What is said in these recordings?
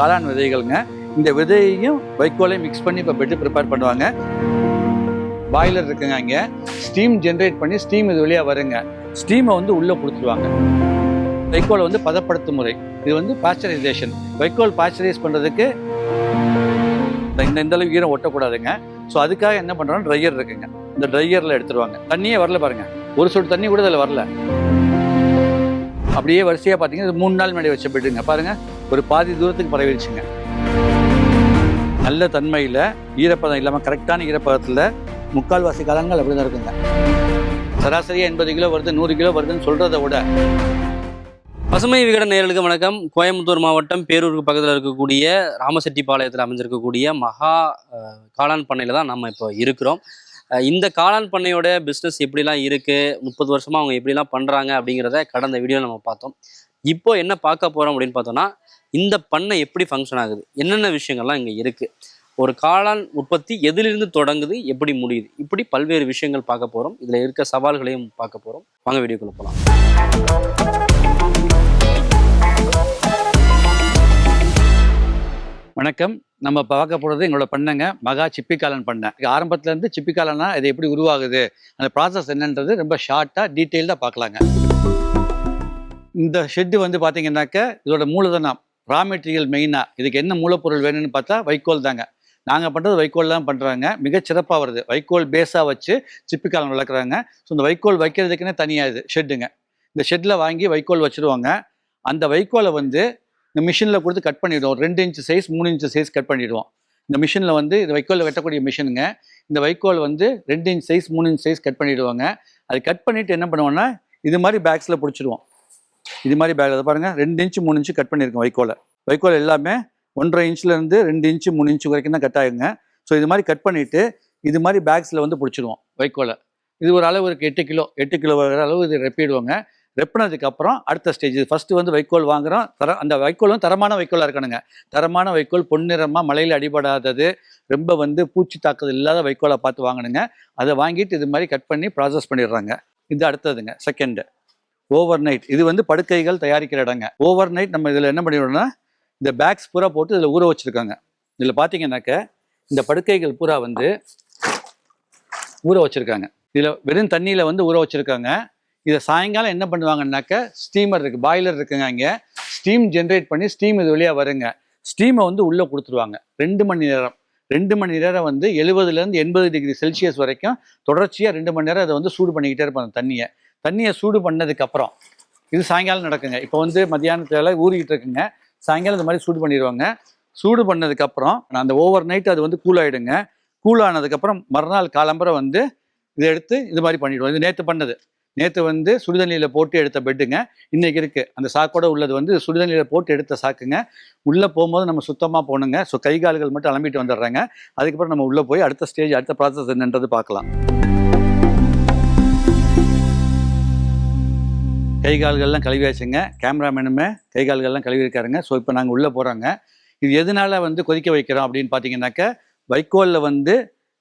காளான் விதைகள்ங்க. இந்த விதையையும் வைக்கோலையும் மிக்ஸ் பண்ணி இப்போ பெட்டு ப்ரிப்பேர் பண்ணுவாங்க. பாய்லர் இருக்குங்க இங்கே ஸ்டீம் ஜென்ரேட் பண்ணி ஸ்டீம் இது வழியாக வருங்க. ஸ்டீமை வந்து உள்ளே கொடுத்துருவாங்க. வைக்கோலை வந்து பதப்படுத்தும் முறை. இது வந்து பாஸ்டரைசேஷன் வைக்கோல் பாஸ்டரைஸ் பண்ணுறதுக்கு இந்த இந்த அளவு ஈரம் ஒட்டக்கூடாதுங்க. ஸோ அதுக்காக என்ன பண்ணுறோம் ட்ரையர் இருக்குங்க. இந்த ட்ரையரில் எடுத்துருவாங்க. தண்ணியே வரல பாருங்க. ஒரு சொட்டு தண்ணி கூட அதில் வரல. அப்படியே வரிசையாக பார்த்தீங்கன்னா இது மூணு நாள் முன்னாடி வச்ச பெட்டுங்க பாருங்கள் ஒரு பாதி தூரத்துக்கு பரவிடுச்சுங்க. நல்ல தன்மையில் ஈரப்பதம் இல்லாமல் கரெக்டான ஈரப்பதத்தில் முக்கால்வாசி காலங்கள் அப்படி தான் இருக்குங்க. சராசரியாக எண்பது கிலோ வருது நூறு கிலோ வருதுன்னு சொல்கிறத விட. பசுமை விகடன் நேர்களுக்கு வணக்கம். கோயம்புத்தூர் மாவட்டம் பேரூருக்கு பக்கத்தில் இருக்கக்கூடிய ராமசெட்டிப்பாளையத்தில் அமைஞ்சிருக்கக்கூடிய மகா காளான் பண்ணையில் தான் நம்ம இப்போ இருக்கிறோம். இந்த காளான் பண்ணையோட பிஸ்னஸ் எப்படிலாம் இருக்குது முப்பது வருஷமாக அவங்க எப்படிலாம் பண்ணுறாங்க அப்படிங்கிறத கடந்த வீடியோ நம்ம பார்த்தோம். இப்போ என்ன பார்க்க போகிறோம் அப்படின்னு பார்த்தோம்னா இந்த பண்ணை எப்படி ஃபங்க்ஷன் ஆகுது? என்னென்ன விஷயங்கள்லாம் இங்கே இருக்குது ஒரு காளான் உற்பத்தி எதிலிருந்து தொடங்குது? எப்படி முடியுது? இப்படி பல்வேறு விஷயங்கள் பார்க்க போகிறோம் இதில் இருக்க சவால்களையும் பார்க்க போகிறோம் வாங்க வீடியோக்குள்ள போகலாம் வணக்கம். நம்ம பார்க்க போகிறது எங்களோட பண்ணைங்க. மகா சிப்பிக்காலன் பண்ணை. ஆரம்பத்துலேருந்து சிப்பிக்காலனா இது எப்படி உருவாகுது? அந்த ப்ராசஸ் என்னன்றது ரொம்ப ஷார்ட்டாக டீட்டெயில்டாக பார்க்கலாங்க. இந்த ஷெட்டு வந்து பார்த்தீங்கன்னாக்க இதோட மூலதனம் ரா மெட்டீரியல் மெயினாக இதுக்கு என்ன மூலப்பொருள் வேணும்னு பார்த்தா வைக்கோல் தாங்க. நாங்கள் பண்ணுறது வைக்கோல் தான் பண்ணுறாங்க மிகச்சிறப்பாக வருது. வைக்கோல் பேஸாக வச்சு சிப்பிக்காலம் வளர்க்குறாங்க. ஸோ இந்த வைக்கோல் வைக்கிறதுக்குன்னே தனியாக இது ஷெட்டுங்க இந்த ஷெட்டில் வாங்கி வைக்கோல் வச்சுருவாங்க. அந்த வைக்கோலை வந்து இந்த மிஷினில் கொடுத்து கட் பண்ணிவிடுவோம் ரெண்டு இன்ச் சைஸ் மூணு இன்ச்சு சைஸ் கட் பண்ணிவிடுவோம் இந்த மிஷினில் வந்து இந்த வைக்கோலில் வெட்டக்கூடிய மிஷினுங்க இந்த வைக்கோல் வந்து ரெண்டு இன்ச் சைஸ் மூணு இன்ச் சைஸ் கட் பண்ணிவிடுவாங்க அது கட் பண்ணிவிட்டு என்ன பண்ணுவோன்னா இது மாதிரி பேக்ஸில் பிடிச்சிடுவோம் இது மாதிரி பேக் அதை பாருங்கள் ரெண்டு இன்ச்சு மூணு இன்ச்சு கட் பண்ணியிருக்கோம் வைக்கோலை வைக்கோல் எல்லாமே ஒன்றரை இன்ச்லேருந்து ரெண்டு இன்ச்சு மூணு இன்ச்சு வரைக்கும் தான் கட் ஆகுங்க. ஸோ இது மாதிரி கட் பண்ணிவிட்டு இது மாதிரி பேக்ஸில் வந்து பிடிச்சிடுவோம் வைக்கோலை இது ஒரு அளவு இருக்குது எட்டு கிலோ. எட்டு கிலோ வர அளவு இது ரெப்பிடுவாங்க ரெப்பினதுக்கு அப்புறம் அடுத்த ஸ்டேஜ் ஃபஸ்ட்டு வந்து வைக்கோல் வாங்குகிறோம் தர அந்த வைக்கோலும் தரமான வைக்கோலாக இருக்கணுங்க. தரமான வைக்கோல் பொன்னிறமாக மழையில் அடிபடாதது ரொம்ப வந்து பூச்சி தாக்குதல் இல்லாத வைக்கோலை பார்த்து வாங்கணுங்க. அதை வாங்கிட்டு இது மாதிரி கட் பண்ணி ப்ராசஸ் பண்ணிடுறாங்க. இது அடுத்ததுங்க செகண்டு ஓவர் நைட் இது வந்து படுக்கைகள் தயாரிக்கிற இடங்க. ஓவர் நைட் நம்ம இதில் என்ன பண்ணிடுறோம்னா இந்த பேக்ஸ் பூரா போட்டு இதில் ஊற வச்சுருக்காங்க. இதில் பார்த்தீங்கன்னாக்க இந்த படுக்கைகள் பூரா வந்து ஊற வச்சுருக்காங்க. இதில் வெறும் தண்ணியில் வந்து ஊற வச்சுருக்காங்க. இதை சாயங்காலம் என்ன பண்ணுவாங்கன்னாக்க ஸ்டீமர் இருக்குது பாய்லர் இருக்குங்க இங்கே ஸ்டீம் ஜென்ரேட் பண்ணி ஸ்டீம் இது வழியாக வருங்க. ஸ்டீமை வந்து உள்ளே கொடுத்துருவாங்க. ரெண்டு மணி நேரம். ரெண்டு மணி நேரம் வந்து எழுபதுலேருந்து எண்பது டிகிரி செல்சியஸ் வரைக்கும் தொடர்ச்சியாக ரெண்டு மணி நேரம் அதை வந்து சூடு பண்ணிக்கிட்டே இருப்பாங்க தண்ணியை. தண்ணியை சூடு பண்ணதுக்கப்புறம் இது சாயங்காலம் நடக்குங்க. இப்போ வந்து மத்தியானத்தில் ஊறிக்கிட்டு இருக்குங்க. சாயங்காலம் இந்த மாதிரி சூடு பண்ணிடுவாங்க. சூடு பண்ணதுக்கப்புறம் அந்த ஓவர் நைட் அது வந்து கூல் ஆகிடுங்க கூல் ஆனதுக்கப்புறம் மறுநாள் காலம்பரை வந்து இதை எடுத்து இது மாதிரி பண்ணிடுவோம். இது நேற்று பண்ணது. நேற்று வந்து சுடுதண்ணியில் போட்டு எடுத்த பெட்டுங்க. இன்றைக்கி இருக்குது அந்த சாக்கோட உள்ளது வந்து சுடுதண்ணியில் போட்டு எடுத்த சாக்குங்க. உள்ளே போகும்போது நம்ம சுத்தமாக போகணுங்க ஸோ கை கால்கள் மட்டும் அலம்பிட்டு வந்துடுறாங்க. அதுக்கப்புறம் நம்ம உள்ளே போய் அடுத்த ஸ்டேஜ் அடுத்த ப்ராசஸ் என்னன்றது பார்க்கலாம். கை கால்கள்லாம் கழுவியாச்சுங்க. கேமராமேனுமே கை கால்கள்லாம் கழுவி இருக்காருங்க ஸோ இப்போ நாங்கள் உள்ளே போகிறோங்க இது எதனால் வந்து கொதிக்க வைக்கிறோம் அப்படின்னு பார்த்தீங்கன்னாக்க வைக்கோலில் வந்து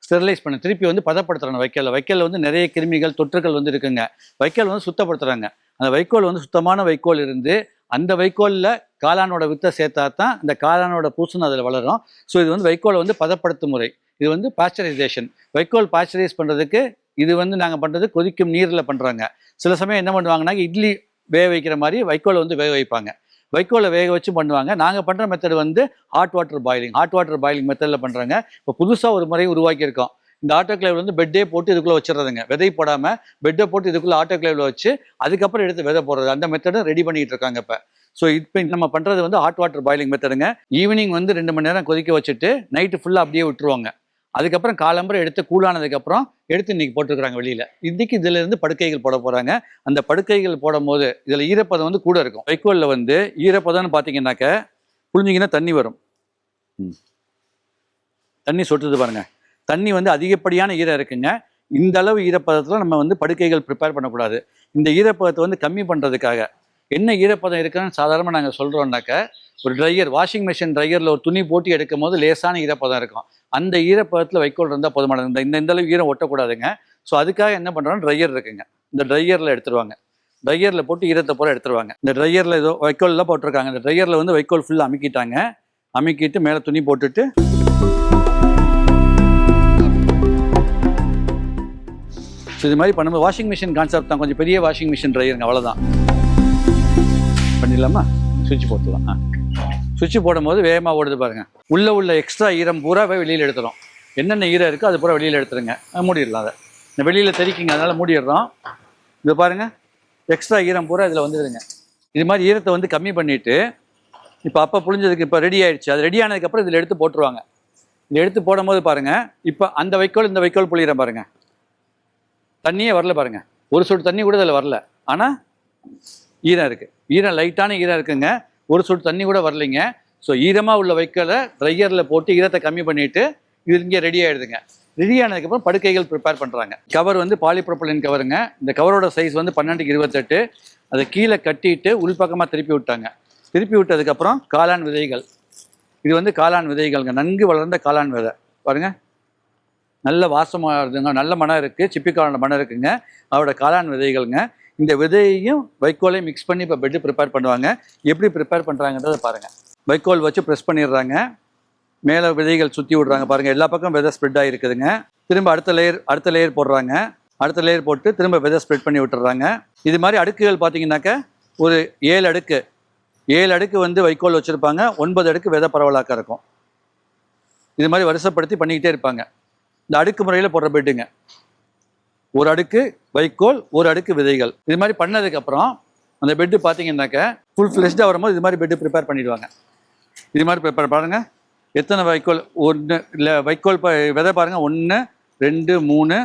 ஸ்டெரிலைஸ் பண்ண திருப்பி வந்து பதப்படுத்துறாங்க வைக்கோலில் வைக்கோலில் வந்து நிறைய கிருமிகள் தொற்றுகள் வந்து இருக்குங்க. வைக்கோல் வந்து சுத்தப்படுத்துகிறாங்க அந்த வைக்கோல் வந்து சுத்தமான வைக்கோல் இருந்து அந்த வைக்கோலில் காளானோட வித்தை சேர்த்தா தான் அந்த காளானோட பூசணம் அதில் வளரும். ஸோ இது வந்து வைக்கோலை வந்து பதப்படுத்தும் முறை. இது வந்து பாஸ்டரைசேஷன் வைக்கோல் பாஸ்டரைஸ் பண்ணுறதுக்கு இது வந்து நாங்கள் பண்ணுறது கொதிக்கும் நீரில் பண்ணுறாங்க சில சமயம் என்ன பண்ணுவாங்கன்னா இட்லி வேக வைக்கிற மாதிரி வைக்கோலை வந்து வேக வைப்பாங்க. வைக்கோலை வேக வச்சு பண்ணுவாங்க. நாங்கள் பண்ணுற மெத்தட் வந்து hot water boiling hot water boiling மெத்தடில் பண்ணுறாங்க இப்போ புதுசாக ஒரு முறை உருவாக்கியிருக்கோம். இந்த ஆட்டோக்ளேவில் வந்து பெட்டே போட்டு இதுக்குள்ளே வச்சிடுறதுங்க. விதை போடாமல் பெட்டை போட்டு இதுக்குள்ளே ஆட்டோக்ளேவில் வச்சு அதுக்கப்புறம் எடுத்து விதை போடுறது. அந்த மெத்தடும் ரெடி பண்ணிட்டு இருக்காங்க இப்போ. ஸோ இப்போ நம்ம பண்ணுறது வந்து ஹாட் வாட்டர் பாயிலிங் மெத்தடுங்க ஈவினிங் வந்து ரெண்டு மணி நேரம் கொதிக்க வச்சுட்டு நைட்டு ஃபுல்லாக அப்படியே விட்டுருவாங்க. அதுக்கப்புறம் காலம்பரம் எடுத்து கூலானதுக்கப்புறம் எடுத்து இன்னைக்கு போட்டிருக்கிறாங்க வெளியில். இன்னைக்கு இதுலேருந்து படுக்கைகள் போட போகிறாங்க அந்த படுக்கைகள் போடும் போது இதில் ஈரப்பதம் வந்து கூட இருக்கும். வைக்கோலில் வந்து ஈரப்பதம்னு பார்த்தீங்கன்னாக்க புழிஞ்சிங்கன்னா தண்ணி வரும். ம். தண்ணி சொட்டுது பாருங்கள் தண்ணி வந்து அதிகப்படியான ஈரம் இருக்குங்க. இந்த அளவு ஈரப்பதத்தில் நம்ம வந்து படுக்கைகள் ப்ரிப்பேர் பண்ணக்கூடாது. இந்த ஈரப்பதத்தை வந்து கம்மி பண்ணுறதுக்காக என்ன ஈரப்பதம் இருக்குன்னு சாதாரணமாக நாங்கள் சொல்கிறோம்னாக்க ஒரு ட்ரையர் வாஷிங் மிஷின் ட்ரையரில் ஒரு துணி போட்டு எடுக்கும் போது லேசான ஈரப்பதம் இருக்கும். அந்த ஈரப்பதத்தில் வைக்கோல் இருந்தால் போதுமானது. இந்த இந்த இந்த அளவு ஈரம் ஒட்டக்கூடாதுங்க. ஸோ அதுக்காக என்ன பண்ணுறோம் ட்ரையர் இருக்குங்க. இந்த ட்ரையரில் எடுத்துருவாங்க. ட்ரையரில் போட்டு ஈரத்தை போல எடுத்துருவாங்க. இந்த ட்ரையரில் ஏதோ வைக்கோல்லாம் போட்டிருக்காங்க. இந்த ட்ரையரில் வந்து வைக்கோல் ஃபுல்லாக அமுக்கிட்டாங்க. அமுக்கிட்டு மேலே துணி போட்டுட்டு ஸோ இது மாதிரி பண்ணும்போது வாஷிங் மிஷின் கான்செப்ட் தான். கொஞ்சம் பெரிய வாஷிங் மிஷின் ட்ரையருங்க அவ்வளோதான் பண்ணிடலாமா சுவிட்ச் போட்டுடலாம். ஆ. சுவிட்ச் போடும்போது வேகமாக ஓடுது பாருங்கள் உள்ளே உள்ள எக்ஸ்ட்ரா ஈரம் பூராவே வெளியில் எடுத்துடும் என்னென்ன ஈரம் இருக்கோ அது பூரா வெளியில் எடுத்துருங்க. மூடிடலாம் அதை. இந்த வெளியில் தெறிக்கிங்க அதனால் மூடிடுறோம். இது பாருங்க. எக்ஸ்ட்ரா ஈரம் பூரா இதில் வந்துடுதுங்க இது மாதிரி ஈரத்தை வந்து கம்மி பண்ணிவிட்டு இப்போ அப்போ புழிஞ்சதுக்கு இப்போ ரெடி ஆயிடுச்சு. அது ரெடி ஆனதுக்கப்புறம் இதில் எடுத்து போட்டுருவாங்க. இதில் எடுத்து போடும்போது பாருங்கள் இப்போ அந்த வைக்கோல் இந்த வைக்கோல் புளியிறேன் பாருங்கள் தண்ணியே வரல பாருங்கள் ஒரு சொட்டு தண்ணி கூட இதில் வரல. ஆனால் ஈரம் இருக்குது ஈரம் லைட்டான ஈரம் இருக்குங்க. ஒரு சொட்டு தண்ணி கூட வரலைங்க. ஸோ ஈரமாக உள்ள வைக்கல ட்ரையரில் போட்டு ஈரத்தை கம்மி பண்ணிவிட்டு இது இங்கே ரெடி ஆகிடுதுங்க ரெடி ஆனதுக்கப்புறம் படுக்கைகள் ப்ரிப்பேர் பண்ணுறாங்க கவர் வந்து பாலிப்ரோப்பலின் கவருங்க இந்த கவரோட சைஸ் வந்து பன்னெண்டுக்கு இருபத்தெட்டு. அதை கீழே கட்டிட்டு உள்பக்கமாக திருப்பி விட்டாங்க. திருப்பி விட்டதுக்கப்புறம் காளான் விதைகள். இது வந்து காளான் விதைகள்ங்க. நன்கு வளர்ந்த காளான் விதை. பாருங்க. நல்ல வாசமாக இருந்துங்க நல்ல மனம் இருக்குது சிப்பி காளான் மனம் இருக்குங்க. அதோட காளான் விதைகள்ங்க. இந்த விதையையும் வைக்கோலையும் மிக்ஸ் பண்ணி இப்போ பெட்டு ப்ரிப்பேர் பண்ணுவாங்க. எப்படி ப்ரிப்பேர் பண்ணுறாங்கன்றதை பாருங்கள் வைக்கோல் வச்சு ப்ரெஸ் பண்ணிடுறாங்க. மேலே விதைகள் சுற்றி விடுறாங்க. பாருங்கள் எல்லா பக்கம் விதை ஸ்ப்ரெட் ஆகிருக்குதுங்க திரும்ப அடுத்த லேயர் அடுத்த லேயர் போடுறாங்க. அடுத்த லேயர் போட்டு திரும்ப விதை ஸ்ப்ரெட் பண்ணி விட்டுறாங்க இது மாதிரி அடுக்குகள் பார்த்தீங்கன்னாக்க ஒரு ஏழு அடுக்கு. ஏழு அடுக்கு வந்து வைக்கோல் வச்சுருப்பாங்க. ஒன்பது அடுக்கு விதை பரவலாக்க இருக்கும். இது மாதிரி வருஷப்படுத்தி பண்ணிக்கிட்டே இருப்பாங்க. இந்த அடுக்கு முறையில் போடுற பெட்டுங்க ஒரு அடுக்கு வைக்கோல் ஒரு அடுக்கு விதைகள். இது மாதிரி பண்ணதுக்கப்புறம் அந்த பெட்டு பார்த்தீங்கன்னாக்க ஃபுல் ஃப்ளெஷ்டாக வரும்போது இது மாதிரி பெட்டு ப்ரிப்பேர் பண்ணிடுவாங்க. இது மாதிரி ப்ரிப்பேர் பாருங்கள் எத்தனை வைக்கோல்? ஒன்று இல்லை வைக்கோல் ப விதை பாருங்கள் ஒன்று ரெண்டு மூணு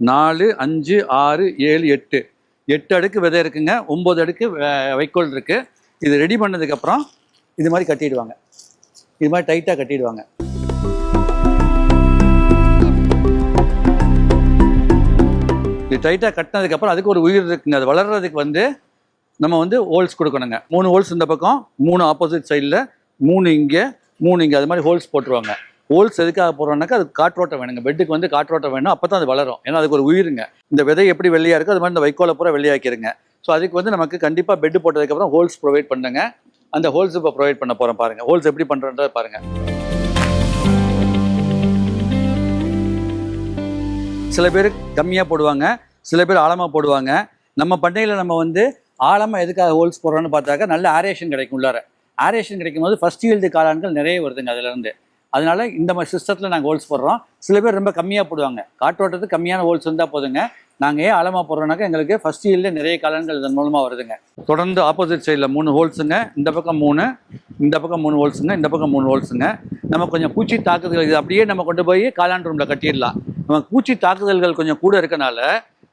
நாலு அஞ்சு ஆறு ஏழு எட்டு. எட்டு அடுக்கு விதை இருக்குங்க. ஒம்பது அடுக்கு வைக்கோல் இருக்குது இது ரெடி பண்ணதுக்கப்புறம் இது மாதிரி கட்டிடுவாங்க. இது மாதிரி டைட்டாக கட்டிடுவாங்க. இது டைட்டாக கட்டினதுக்கப்புறம் அதுக்கு ஒரு உயிர் இருக்குங்க. அது வளர்றதுக்கு வந்து நம்ம வந்து ஹோல்ஸ் கொடுக்கணுங்க. மூணு ஹோல்ஸ் இந்த பக்கம் மூணு ஆப்போசிட் சைடில் மூணு இங்கே மூணு இங்கே அது மாதிரி ஹோல்ஸ் போட்டுருவாங்க. ஹோல்ஸ் எதுக்காக போடுறோம்னாக்கா அது காற்றோட்டம் வேணுங்க. பெட்டுக்கு வந்து காற்றோட்டம் வேணும் அப்போ தான் அது வளரும். ஏன்னா அதுக்கு ஒரு உயிருங்க. இந்த விதை எப்படி வெள்ளையாக இருக்கோ அது மாதிரி இந்த வைக்கோலை பூரா வெள்ளையாக்கிருங்க. ஸோ அதுக்கு வந்து நமக்கு கண்டிப்பாக பெட்டு போட்டதுக்கப்புறம் ஹோல்ஸ் ப்ரொவைட் பண்ணுங்க. அந்த ஹோல்ஸ் இப்போ ப்ரொவைட் பண்ண போகிறோம் பாருங்கள் ஹோல்ஸ் எப்படி பண்ணுறன்றத பாருங்கள் சில பேர் கம்மியாக போடுவாங்க சில பேர் ஆழமாக போடுவாங்க. நம்ம பண்ணையில் நம்ம வந்து ஆழமாக எதுக்காக ஹோல்ஸ் போடுறோன்னு பார்த்தாக்கா நல்ல ஆரேஷன் கிடைக்கும் உள்ளார. ஆரேஷன் கிடைக்கும் போது ஃபஸ்ட் ஈல்டு காளான்கள் நிறைய வருதுங்க அதுலேருந்து. அதனால இந்த மாதிரி சிஸ்டத்தில் நாங்கள் ஹோல்ஸ் போடுறோம். சில பேர் ரொம்ப கம்மியாக போடுவாங்க. காற்றோட்டத்துக்கு கம்மியான ஹோல்ஸ் இருந்தால் போதுங்க. நாங்கள் ஏன் ஆழமாக போடுறோம்னாக்கா எங்களுக்கு ஃபஸ்ட் ஈல்டு நிறைய காளான்கள் இதன் மூலமாக வருதுங்க. தொடர்ந்து ஆப்போசிட் சைடில் மூணு ஹோல்ஸுங்க இந்த பக்கம் மூணு இந்த பக்கம் மூணு ஹோல்ஸுங்க இந்த பக்கம் மூணு ஹோல்ஸுங்க நம்ம கொஞ்சம் பூச்சி தாக்குதல் இது அப்படியே நம்ம கொண்டு போய் காளான் ரூமில் கட்டிடலாம். நமக்கு பூச்சி தாக்குதல்கள் கொஞ்சம் கூட இருக்கனால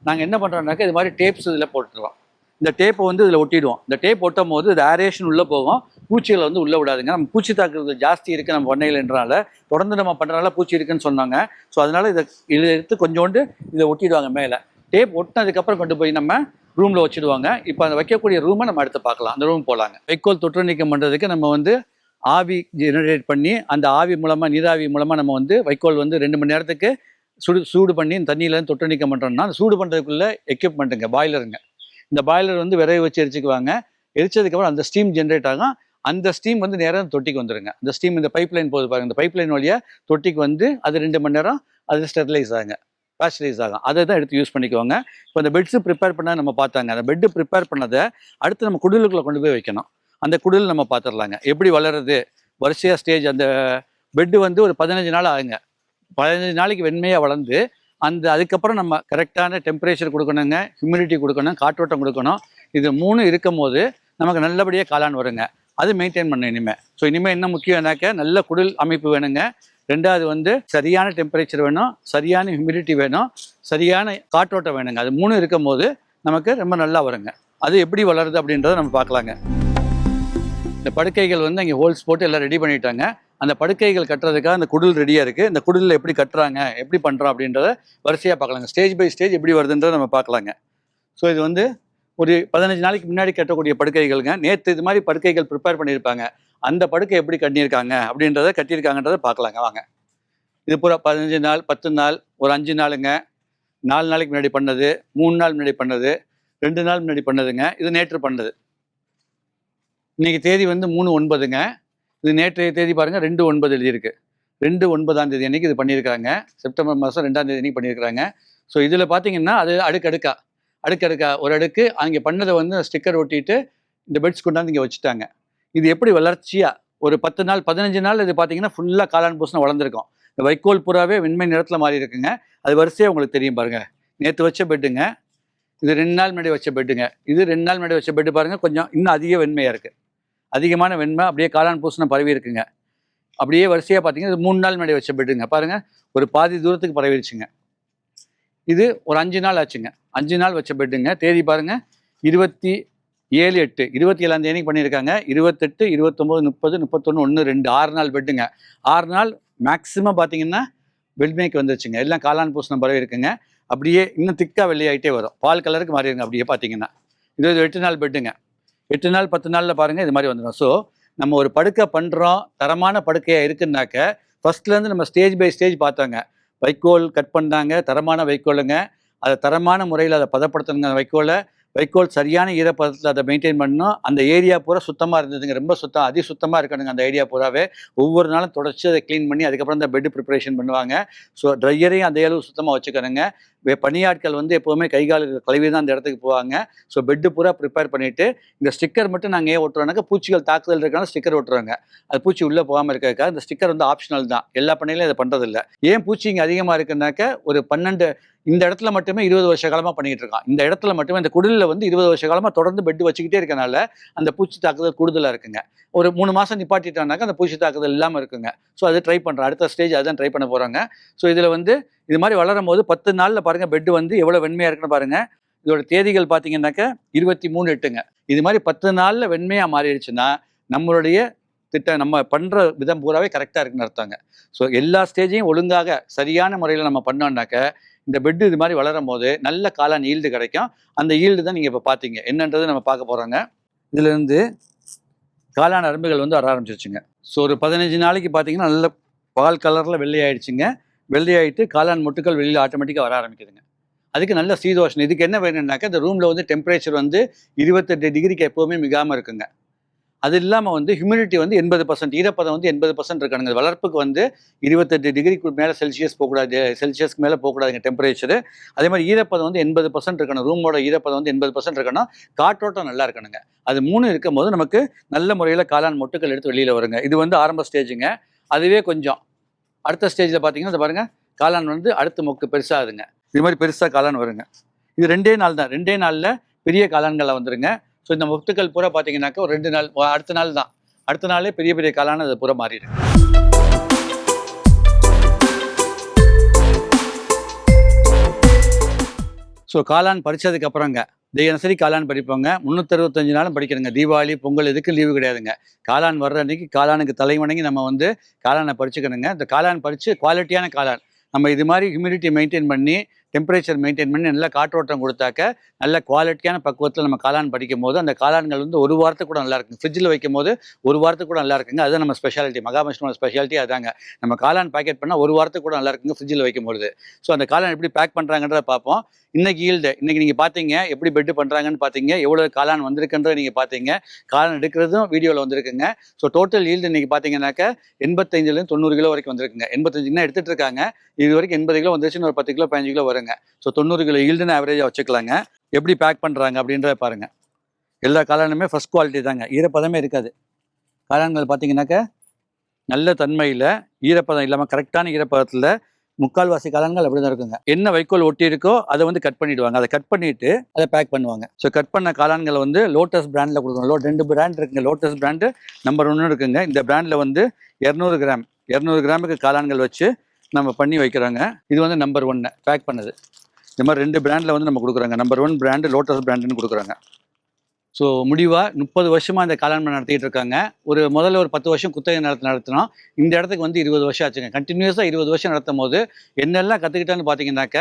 நாங்கள் என்ன பண்ணுறோம்னாக்கா இது மாதிரி டேப்ஸ் இதில் போட்டுருவோம். இந்த டேப்பை வந்து இதில் ஒட்டிடுவோம். இந்த டேப் ஒட்டும் போது இது ஆரேஷன் உள்ளே போகும். பூச்சிகளை வந்து உள்ளே விடாதுங்க. நம்ம பூச்சி தாக்குதல் ஜாஸ்தி இருக்குது நம்ம பண்ணையிலன்றனால தொடர்ந்து நம்ம பண்ணுறனால பூச்சி இருக்குன்னு சொன்னாங்க. ஸோ அதனால் இதை இதை எடுத்து கொஞ்சோண்டு இதை ஒட்டிடுவாங்க மேலே. டேப் ஒட்டினதுக்கப்புறம் கொண்டு போய் நம்ம ரூமில் வச்சுடுவாங்க. இப்போ அந்த வைக்கக்கூடிய ரூமை நம்ம எடுத்து பார்க்கலாம். அந்த ரூம் போகலாங்க. வைக்கோல் தொற்று நீக்கம் பண்ணுறதுக்கு நம்ம வந்து ஆவி ஜெனரேட் பண்ணி அந்த ஆவி மூலமாக நீராவி மூலமாக நம்ம வந்து வைக்கோல் வந்து ரெண்டு மணி நேரத்துக்கு சுடு சூடு பண்ணி தண்ணியில் தொட்டு நிற்க மாட்டோம்னா அந்த சூடு பண்ணுறதுக்குள்ளே எக்யூப்மெண்ட்டுங்க பாய்லருங்க இந்த பாய்லர் வந்து விரைவு வச்சு எரிச்சுக்குவாங்க. எரிச்சதுக்கப்புறம் அந்த ஸ்டீம் ஜென்ரேட் ஆகும். அந்த ஸ்டீம் வந்து நேராக தொட்டிக்கு வந்துடுங்க அந்த ஸ்டீம் இந்த பைப் லைன் போகுது பாருங்க. இந்த பைப் லைன் வழியாக தொட்டிக்கு வந்து அது ரெண்டு மணி நேரம் அது ஸ்டெர்லைஸ் ஆகுங்க. பேஸ்டரைஸ் ஆகும். அதை தான் எடுத்து யூஸ் பண்ணிக்குவாங்க. இப்போ அந்த பெட்ஸு ப்ரிப்பேர் பண்ண நம்ம பார்த்தாங்க. அந்த பெட்டு ப்ரிப்பேர் பண்ணதை அடுத்து நம்ம குடிலுக்குள்ளே கொண்டு போய் வைக்கணும். அந்த குடில் நம்ம பார்த்துடலாங்க. எப்படி வளருது? வரிசையாக ஸ்டேஜ் அந்த பெட்டு வந்து ஒரு பதினஞ்சு நாள் ஆகுங்க. பதினஞ்சு நாளைக்கு வெண்மையாக வளர்ந்து அந்த அதுக்கப்புறம் நம்ம கரெக்டான டெம்பரேச்சர் கொடுக்கணுங்க ஹியூமிடிட்டி கொடுக்கணும் காற்றோட்டம் கொடுக்கணும். இது மூணு இருக்கும் போது நமக்கு நல்லபடியாக காளான் வருங்க. அது மெயின்டைன் பண்ணணும் இனிமேல் ஸோ இனிமேல் என்ன முக்கியம்னாக்க நல்ல குடில் அமைப்பு வேணுங்க. ரெண்டாவது வந்து சரியான டெம்பரேச்சர் வேணும் சரியான ஹியூமிடிட்டி வேணும் சரியான காற்றோட்டம் வேணுங்க. அது மூணு இருக்கும் போது நமக்கு ரொம்ப நல்லா வருங்க. அது எப்படி வளருது அப்படின்றத நம்ம பார்க்கலாங்க. இந்த படுக்கைகள் வந்து அங்கே ஹோல்ஸ் போட்டு எல்லாம் ரெடி பண்ணிட்டாங்க. அந்த படுக்கைகள் கட்டுறதுக்காக அந்த குடில் ரெடியாக இருக்குது இந்த குடிலில் எப்படி கட்டுறாங்க எப்படி பண்ணுறோம் அப்படின்றத வரிசையாக பார்க்கலாங்க. ஸ்டேஜ் பை ஸ்டேஜ் எப்படி வருதுன்றதை நம்ம பார்க்கலாங்க. ஸோ இது வந்து ஒரு பதினஞ்சு நாளைக்கு முன்னாடி கட்டக்கூடிய படுக்கைகள்ங்க. நேற்று இது மாதிரி படுக்கைகள் ப்ரிப்பேர் பண்ணியிருப்பாங்க. அந்த படுக்கை எப்படி கட்டியிருக்காங்க அப்படின்றத கட்டியிருக்காங்கன்றத பார்க்கலாங்க. வாங்க. இது பூரா பதினஞ்சு நாள் பத்து நாள் ஒரு அஞ்சு நாளுங்க. நாலு நாளைக்கு முன்னாடி பண்ணது மூணு நாள் முன்னாடி பண்ணது ரெண்டு நாள் முன்னாடி பண்ணதுங்க. இது நேற்று பண்ணது. இன்னைக்கு தேதி வந்து மூணு ஒன்பதுங்க. இது நேற்றைய தேதி பாருங்கள் ரெண்டு ஒன்பது எழுதியிருக்கு. ரெண்டு ஒன்பதாம் தேதி அன்னைக்கு இது பண்ணியிருக்காங்க செப்டம்பர் மாதம் ரெண்டாம் தேதி அன்னைக்கு பண்ணியிருக்காங்க ஸோ இதில் பார்த்தீங்கன்னா அது அடுக்கடுக்கா. அடுக்கடுக்கா ஒரு அடுக்கு. அங்கே பண்ணதை வந்து ஸ்டிக்கர் ஒட்டிட்டு இந்த பெட்ஸ் கொண்டாந்து இங்கே வச்சுட்டாங்க. இது எப்படி வளர்ச்சியாக ஒரு பத்து நாள் பதினஞ்சு நாள் இது பார்த்தீங்கன்னா ஃபுல்லாக காளான் பூசணம் வளர்ந்துருக்கும். இந்த வைக்கோல் புறாவே வெண்மை நிறத்தில் மாறி இருக்குங்க. அது வரிசையாக உங்களுக்கு தெரியும் பாருங்கள் நேற்று வச்ச பெட்டுங்க. இது ரெண்டு நாள் முன்னாடி வச்ச பெட்டுங்க. இது ரெண்டு நாள் முன்னாடி வச்ச பெட்டு பாருங்கள் கொஞ்சம் இன்னும் அதிக வெண்மையாக இருக்குது அதிகமான வெண்மை அப்படியே காளான் பூசணம் பரவி இருக்குங்க. அப்படியே வரிசையாக பார்த்தீங்கன்னா இது மூணு நாள் முன்னாடி வச்ச பெட்டுங்க பாருங்க ஒரு பாதி தூரத்துக்கு பரவிடுச்சுங்க இது ஒரு அஞ்சு நாள் ஆச்சுங்க. அஞ்சு நாள் வச்ச பெட்டுங்க தேதி பாருங்க இருபத்தி ஏழு எட்டு இருபத்தி ஏழாம் தேதி பண்ணியிருக்காங்க. இருபத்தெட்டு இருபத்தொம்போது முப்பது முப்பத்தொன்று ஒன்று ரெண்டு ஆறு நாள் பெட்டுங்க ஆறு நாள் மேக்ஸிமம் பார்த்தீங்கன்னா வெள்மைக்கு வந்துருச்சுங்க. எல்லாம் காளான் பூசணம் பரவி இருக்குங்க. அப்படியே இன்னும் திக்காக வெள்ளையாயிட்டே வரும். பால் கலருக்கு மாறிடுங்க அப்படியே பார்த்தீங்கன்னா இது எட்டு நாள் பெட்டுங்க எட்டு நாள் பத்து நாளில் பாருங்கள் இது மாதிரி வந்துடும் ஸோ நம்ம ஒரு படுக்கை பண்ணுறோம் தரமான படுக்கையாக இருக்குன்னாக்க ஃபர்ஸ்ட்லேருந்து நம்ம ஸ்டேஜ் பை ஸ்டேஜ் பார்த்தாங்க. வைக்கோல் கட் பண்ணாங்க தரமான வைக்கோலுங்க. அதை தரமான முறையில் அதை பதப்படுத்தணுங்க வைக்கோலை வைக்கோல் சரியான ஈரப்பதத்தில் அதை மெயின்டைன் பண்ணணும். அந்த ஏரியா பூரா சுத்தமாக இருந்ததுங்க. ரொம்ப சுத்தம் அதி சுத்தமாக இருக்கணுங்க அந்த ஏரியா பூராவே. ஒவ்வொரு நாளும் தொடச்சி அதை க்ளீன் பண்ணி அதுக்கப்புறம் அந்த பெட் ப்ரிப்பரேஷன் பண்ணுவாங்க. ஸோ ட்ரையரையும் அந்த அளவு சுத்தமாக வச்சுக்கணுங்க. வே- பணியாட்கள் வந்து எப்போவுமே கை கால் கழுவி தான் அந்த இடத்துக்கு போவாங்க. ஸோ பெட்டு பூரா ப்ரிப்பேர் பண்ணிவிட்டு இந்த ஸ்டிக்கர் மட்டும் நாங்கள் ஏன் ஒட்டுறோம்னாக்கா பூச்சிகள் தாக்குதல் இருக்கனால ஸ்டிக்கர் ஒட்டுறாங்க. அது பூச்சி உள்ளே போகாமல் இருக்கறதுக்காக இந்த ஸ்டிக்கர் வந்து ஆப்ஷனல் தான். எல்லா பண்ணையிலும் இதை பண்ணுறதில்ல ஏன் பூச்சி இங்கே அதிகமாக இருக்குன்னாக்க ஒரு பன்னெண்டு இந்த இடத்துல மட்டுமே இருபது வருஷ காலமாக பண்ணிக்கிட்டு இருக்கான். இந்த இடத்துல மட்டுமே இந்த குடிலில் வந்து இருபது வருஷ காலமாக தொடர்ந்து பெட் வச்சுக்கிட்டே இருக்கனால அந்த பூச்சி தாக்குதல் கூடுதலாக இருக்குங்க. ஒரு மூணு மாதம் நிப்பாட்டிட்டானாக்கா அந்த பூச்சி தாக்குதல் இல்லாமல் இருக்குங்க. ஸோ அதை ட்ரை பண்ணுறேன் அடுத்த ஸ்டேஜ் அதான் ட்ரை பண்ண போகிறாங்க ஸோ இதில் வந்து இது மாதிரி வளரும் போது பத்து நாளில் பாருங்கள் பெட் வந்து எவ்வளோ வெண்மையாக இருக்குன்னு பாருங்கள் இதோட தேதிகள் பார்த்தீங்கன்னாக்க இருபத்தி மூணு எட்டுங்க. இது மாதிரி பத்து நாளில் வெண்மையாக மாறிடுச்சுன்னா நம்மளுடைய திட்டம் நம்ம பண்ணுற விதம் பூராவே கரெக்டாக இருக்குன்னு அர்த்தங்க. ஸோ எல்லா ஸ்டேஜையும் ஒழுங்காக சரியான முறையில் நம்ம பண்ணோம்னாக்க இந்த பெட்டு இது மாதிரி வளரும் போது நல்ல காளான் ஈல்டு கிடைக்கும். அந்த ஈல்டு தான் நீங்கள் இப்போ பார்த்தீங்க என்னன்றது நம்ம பார்க்க போகிறோங்க இதுலேருந்து காளான் அரும்புகள் வந்து வர ஆரம்பிச்சிருச்சுங்க. ஸோ ஒரு பதினஞ்சு நாளைக்கு பார்த்தீங்கன்னா நல்ல பால் கலரில் வெள்ளையாயிடுச்சுங்க வெள்ளையாயிட்டு காளான் மொட்டுக்கள் வெளியில் ஆட்டோமேட்டிக்காக வர ஆரம்பிக்குதுங்க. அதுக்கு நல்ல சீதோஷனம் இதுக்கு என்ன வேணும்னாக்கா இந்த ரூமில் வந்து டெம்பரேச்சர் வந்து இருபத்தெட்டு டிகிரிக்கு எப்போவுமே மிகாமல் இருக்குங்க. அது இல்லாமல் வந்து ஹியூமிடிட்டி வந்து எண்பது பர்சன்ட் ஈரப்பதம் வந்து எண்பது பர்சன்ட் இருக்கணுங்க வளர்ப்புக்கு வந்து இருபத்தெட்டு டிகிரிக்கு மேலே செல்சியஸ் போகக்கூடாது. செல்சியஸ்க்கு மேலே போகக்கூடாதுங்க டெம்பரேச்சர் அதே மாதிரி ஈரப்பதம் வந்து எண்பது பர்சன்ட் இருக்கணும். ரூமோட ஈரப்பதம் வந்து எண்பது பர்சன்ட் இருக்கணும் காற்றோட்டம் நல்லா இருக்கணுங்க. அது மூணு இருக்கும் போது நமக்கு நல்ல முறையில் காளான் மொட்டுக்கள் எடுத்து வெளியில் வருங்க. இது வந்து ஆரம்ப ஸ்டேஜுங்க அதுவே கொஞ்சம். அடுத்த ஸ்டேஜில் பார்த்தீங்கன்னா இந்த காளான் வந்து அடுத்த மொக்கு பெருசாகுதுங்க. இது மாதிரி பெருசாக காளான் வருங்க. இது ரெண்டே நாள் தான். ரெண்டே நாளில் பெரிய காளான்களை வந்துருங்க. ஸோ இந்த முத்துக்கள் பூரா பார்த்தீங்கன்னாக்கா ஒரு ரெண்டு நாள் அடுத்த நாள் தான். அடுத்த நாளே பெரிய பெரிய காளான் அது பூரா மாறிடும் ஸோ காளான் படித்ததுக்கு அப்புறங்க தினசரி காளான் படிப்போங்க முந்நூற்றறுபத்தஞ்சு நாளும் படிக்கணுங்க தீபாவளி பொங்கல் இதுக்கு லீவு கிடையாதுங்க. காளான் வர்ற அன்னைக்கு காளானுக்கு தலை வணங்கி நம்ம வந்து காளானை பறிச்சுக்கணுங்க. இந்த காளான் பறித்து குவாலிட்டியான காளான். நம்ம இது மாதிரி ஹியூமிடிட்டி மெயின்டைன் பண்ணி டெம்பரேச்சர் மெயின்டைன் பண்ணி நல்லா காற்றோட்டம் கொடுத்தாக்க நல்ல குவாலிட்டியான பக்குவத்தில் நம்ம காளான் படிக்கும் போது அந்த காளான்கள் வந்து ஒரு வாரத்துக்கு கூட நல்லா இருக்குங்க. ஃப்ரிட்ஜில் வைக்கும் போது ஒரு வாரத்துக்கு கூட நல்லா இருக்குங்க. அதுதான் நம்ம ஸ்பெஷாலிட்டி மகாவிஷ்ணுவோட ஸ்பெஷாலிட்டி அதாங்க. நம்ம காளான் பேக்கெட் பண்ணால் ஒரு வாரத்துக்கு கூட நல்லா இருக்குங்க ஃப்ரிட்ஜில் வைக்கும் போது ஸோ அந்த காளான் எப்படி பேக் பண்ணுறாங்கன்றத பார்ப்போம். இன்னைக்கு ஈல்டு இன்னைக்கு நீங்கள் பார்த்தீங்க எப்படி பெட்டு பண்ணுறாங்கன்னு பார்த்தீங்க எவ்வளோ காளான் வந்திருக்குன்றத நீங்கள் பார்த்தீங்க காளான் எடுக்கிறதும் வீடியோவில் வந்திருக்குங்க. ஸோ டோட்டல் ஈல்டு இன்னைக்கு பார்த்தீங்கன்னாக்கா எண்பத்தஞ்சுலேருந்து தொண்ணூறு கிலோ வரைக்கும் வந்திருக்குங்க. எண்பத்தஞ்சுன்னா எடுத்துகிட்டு இருக்காங்க. இது வரைக்கும் எண்பது கிலோ வந்துருச்சுன்னு ஒரு பத்து கிலோ பதினஞ்சு கிலோ வருங்க ஸோ தொண்ணூறு கிலோ ஈல்டுன்னு ஆவரேஜாக வச்சுக்கலாங்க. எப்படி பேக் பண்ணுறாங்க அப்படின்றத பாருங்க. எல்லா காளானுமே ஃபஸ்ட் குவாலிட்டி தாங்க. ஈரப்பதமே இருக்காது. காளான்கள் பார்த்தீங்கன்னாக்கா நல்ல தன்மையில் ஈரப்பதம் இல்லாமல் கரெக்டான ஈரப்பதத்தில் முக்கால்வாசி காளான்கள் அப்படி தான் இருக்குங்க. என்ன வைக்கோல் ஒட்டி இருக்கோ அதை வந்து கட் பண்ணிடுவாங்க. அதை கட் பண்ணிட்டு அதை பேக் பண்ணுவாங்க. ஸோ கட் பண்ண காளான்களை வந்து லோட்டஸ் பிராண்டில் கொடுக்கணும். லோ ரெண்டு பிராண்ட் இருக்குங்க. லோட்டஸ் பிராண்டு நம்பர் ஒன்று இருக்குங்க. இந்த பிராண்டில் வந்து இரநூறு கிராம் இரநூறு கிராமுக்கு காளான்கள் வச்சு நம்ம பண்ணி வைக்கிறாங்க. இது வந்து நம்பர் ஒன்று பேக் பண்ணது. இந்த மாதிரி ரெண்டு பிராண்டில் வந்து நம்ம கொடுக்குறாங்க. நம்பர் ஒன் பிராண்டு லோட்டஸ் பிராண்டுன்னு கொடுக்குறாங்க. ஸோ முடிவாக முப்பது வருஷமாக இந்த காலாண்மை நடத்திக்கிட்டு நடத்திட்டு இருக்காங்க. ஒரு முதல்ல ஒரு பத்து வருஷம் குத்தகை நடத்தி நடத்தினோம். இந்த இடத்துக்கு வந்து இருபது வருஷம் ஆச்சுங்க. கண்டினியூஸாக இருபது வருஷம் நடத்தும் போது என்னெல்லாம் கற்றுக்கிட்டான்னு பார்த்தீங்கன்னாக்க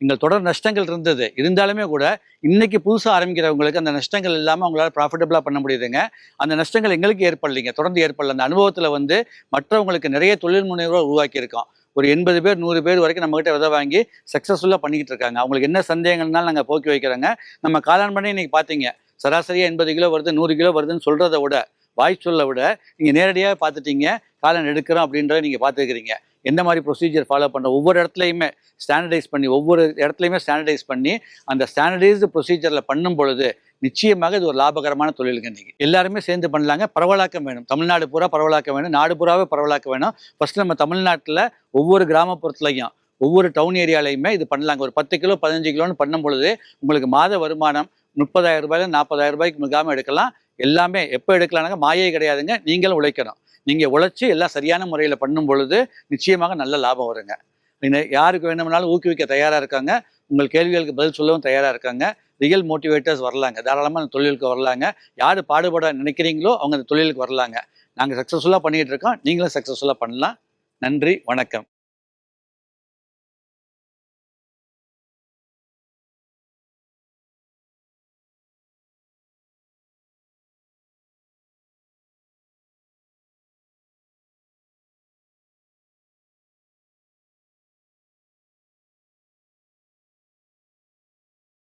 எங்கள் தொடர் நஷ்டங்கள் இருந்தது. இருந்தாலுமே கூட இன்னைக்கு புதுசாக ஆரம்பிக்கிறவங்களுக்கு அந்த நஷ்டங்கள் இல்லாமல் அவங்களால ப்ராஃபிட்டபிளாக பண்ண முடியுதுங்க. அந்த நஷ்டங்கள் எங்களுக்கு ஏற்படலைங்க. தொடர்ந்து ஏற்படல. அந்த அனுபவத்தில் வந்து மற்றவங்களுக்கு நிறைய தொழில் முனைவோர் உருவாக்கியிருக்கோம். ஒரு எண்பது பேர் நூறு பேர் வரைக்கும் நம்மகிட்ட விதை வாங்கி சக்ஸஸ்ஃபுல்லாக பண்ணிக்கிட்டு இருக்காங்க. அவங்களுக்கு என்ன சந்தேகங்கள்னாலும் நாங்கள் போக்கி வைக்கிறோங்க. நம்ம காளான் பண்ணி நீங்கள் பார்த்தீங்க சராசரியாக எண்பது கிலோ வருது நூறு கிலோ வருதுன்னு சொல்கிறத விட வாய் சொல்ல விட நீங்கள் நேரடியாக பார்த்துட்டீங்க காலன் எடுக்கிறோம் அப்படின்றத நீங்கள் பார்த்துக்கிறீங்க எந்த மாதிரி ப்ரொசீஜர் ஃபாலோ பண்ணுற ஒவ்வொரு இடத்துலையுமே ஸ்டாண்டர்டைஸ் பண்ணி ஒவ்வொரு இடத்துலையுமே ஸ்டாண்டர்டைஸ் பண்ணி அந்த ஸ்டாண்டர்டைஸ்டு ப்ரொசீஜரில் பண்ணும் பொழுது நிச்சயமாக இது ஒரு லாபகரமான தொழிலுங்க நீங்கள் எல்லாருமே சேர்ந்து பண்ணலாங்க. பரவலாக்கம் வேணும். தமிழ்நாடு பூரா பரவலாக்க வேணும். நாடு பூராவே பரவலாக்க வேணும். ஃபர்ஸ்ட் நம்ம தமிழ்நாட்டில் ஒவ்வொரு கிராமப்புறத்துலையும் ஒவ்வொரு டவுன் ஏரியாலையுமே இது பண்ணலாங்க. ஒரு பத்து கிலோ பதினஞ்சு கிலோன்னு பண்ணும் பொழுது உங்களுக்கு மாத வருமானம் முப்பதாயிரம் ரூபாயில நாற்பதாயிரம் ரூபாய்க்கு மிகாமல் எடுக்கலாம். எல்லாமே எப்போ எடுக்கலாம்னாங்க மாயே கிடையாதுங்க. நீங்களும் உழைக்கணும். நீங்கள் உழைச்சி எல்லாம் சரியான முறையில் பண்ணும் பொழுது நிச்சயமாக நல்ல லாபம் வருங்க. நீங்கள் யாருக்கு வேணும்னாலும் ஊக்குவிக்க தயாராக இருக்காங்க. உங்கள் கேள்விகளுக்கு பதில் சொல்லவும் தயாராக இருக்காங்க. ரியல் மோட்டிவேட்டர்ஸ் வரலாங்க. தாராளமாக அந்த தொழிலுக்கு வரலாங்க. யார் பாடுபட நினைக்கிறீங்களோ அவங்க அந்த தொழிலுக்கு வரலாங்க. நாங்கள் சக்ஸஸ்ஃபுல்லாக பண்ணிகிட்டு இருக்கோம். நீங்களும் சக்ஸஸ்ஃபுல்லாக பண்ணலாம். நன்றி வணக்கம்.